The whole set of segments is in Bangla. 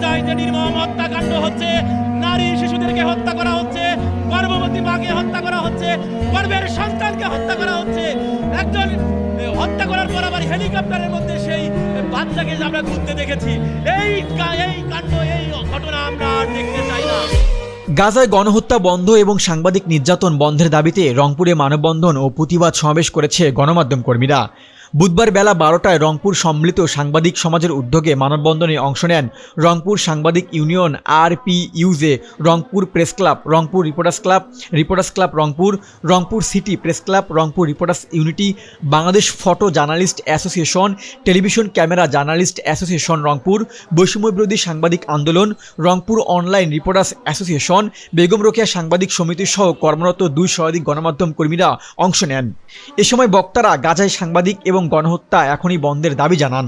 গাজায় যে নির্মম হত্যাকাণ্ড হচ্ছে। নারী শিশুদেরকে হত্যা করা হচ্ছে, গর্ভবতী মাকে হত্যা করা হচ্ছে, গর্ভের সন্তানকে হত্যা করা হচ্ছে। একজন হত্যা করার পর আবার হেলিকপ্টারের মধ্যে সেই বাচ্চাকে আমরা ঘুরতে দেখেছি। এই এই কাণ্ড, এই ঘটনা আমরা দেখতে চাই না। গাজায় গণহত্যা বন্ধ এবং সাংবাদিক নির্যাতন বন্ধের দাবিতে রংপুরে মানববন্ধন ও প্রতিবাদ সমাবেশ করেছে গণমাধ্যম কর্মীরা। বুধবার বেলা বারোটায় রংপুর সম্মিলিত সাংবাদিক সমাজের উদ্যোগে মানববন্ধনে অংশ নেন রংপুর সাংবাদিক union R P UJ Rangpur press club, Rangpur reporters club reporters club Rangpur Rangpur city press club, Rangpur reporters unity, Bangladesh photo journalist association, television camera journalist association Rangpur বৈষম্যবিরোধী সাংবাদিক আন্দোলন, Rangpur online reporters association, Begum Rokeya সাংবাদিক সমিতি সহ কর্মরত দুই শতাধিক গণমাধ্যম কর্মীরা অংশ নেন। এ সময় বক্তারা গাজায় সাংবাদিক এবং গণহত্যা এখনই বন্ধের দাবি জানান।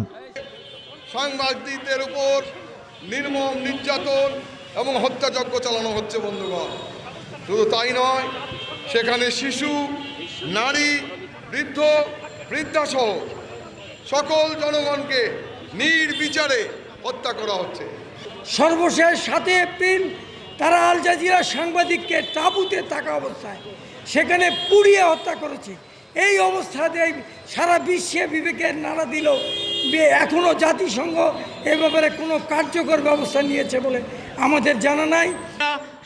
সাংবাদিকদের উপর নির্মম নির্যাতন এবং হত্যাযজ্ঞ চালানো হচ্ছে বন্ধুগণ। শুধু তাই নয় সেখানে শিশু নারী বৃদ্ধ বৃদ্ধাসহ সকল জনগণকে নির্বিচারে হত্যা করা হচ্ছে। সর্বশেষ সাথে এপ্রিল তারা আল জাজিরা সাংবাদিককে তাঁবুতে থাকা অবস্থায় সেখানে পুড়িয়ে হত্যা করেছে। এই অবস্থাতে সারা বিশ্বে বিবেকের নাড়া দিল এখনও জাতিসংঘ এ ব্যাপারে কোনো কার্যকর ব্যবস্থা নিয়েছে বলে আমাদের জানা নাই।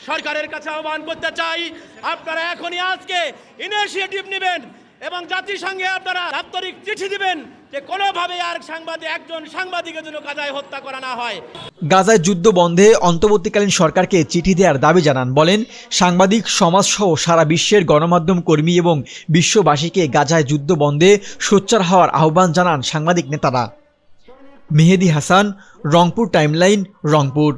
সরকারের কাছে আহ্বান করতে চাই, আপনারা এখনই আজকে ইনিশিয়েটিভ নেবেন। এবং জাতিসংঘে আপনারা দাপ্তরিক চিঠি দিবেন যে কোনোভাবে আর সাংবাদিক একজন সাংবাদিকের জন্য কাজায় হত্যা করা না হয়। গাজায় যুদ্ধ বন্ধে অন্তর্বর্তীকালীন সরকারকে চিঠি দেওয়ার দাবি জানান। বলেন, সাংবাদিক, সমাজসহ সারা বিশ্বের গণমাধ্যম কর্মী এবং বিশ্ববাসীকে গাজায় যুদ্ধ বন্ধে সোচ্চার হওয়ার আহ্বান জানান সাংবাদিক নেতারা। মেহেদি হাসান, রংপুর টাইমলাইন, রংপুর।